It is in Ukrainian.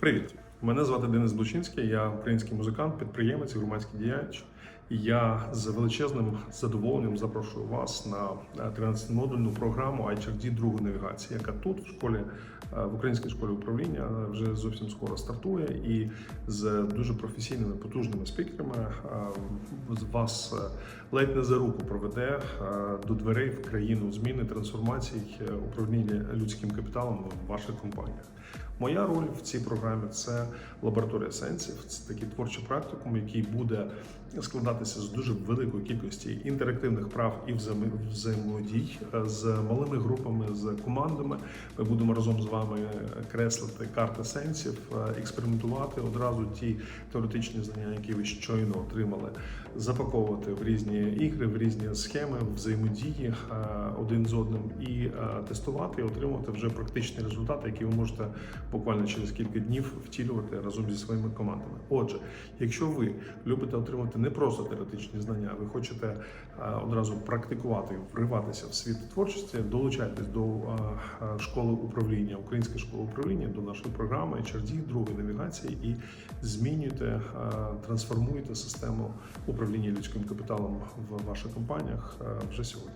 Привіт! Мене звати Денис Блучинський, я український музикант, підприємець, громадський діяч. Я з величезним задоволенням запрошую вас на 13-модульну програму HRD другої навігації, яка тут в школі е, в українській школі управління е, вже зовсім скоро стартує, і з дуже професійними потужними спікерами е, вас е, ледь не за руку проведе е, до дверей в країну зміни трансформацій е, управління людським капіталом в ваших компаніях. Моя роль в цій програмі це лабораторія сенсів. Це такий творчий практикум, який буде складатися з дуже великої кількості інтерактивних прав і взаємо- взаємодій е, з малими групами, з командами. Ми будемо разом з вами креслити карти сенсів, е, експериментувати одразу ті теоретичні знання, які ви щойно отримали, запаковувати в різні ігри, в різні схеми взаємодії е, один з одним і тестувати і отримувати вже практичні результати, які ви можете буквально через кілька днів втілювати разом зі своїми командами. Отже, якщо ви любите отримати не просто теоретичні знання, ви хочете е, одразу практикувати, вриватися в світ творчості, долучайтесь до е, е, школи управління, української школи управління, до нашої програми HRD, другої навігації і змінюйте, трансформуйте систему управління людським капіталом в ваших компаніях вже сьогодні.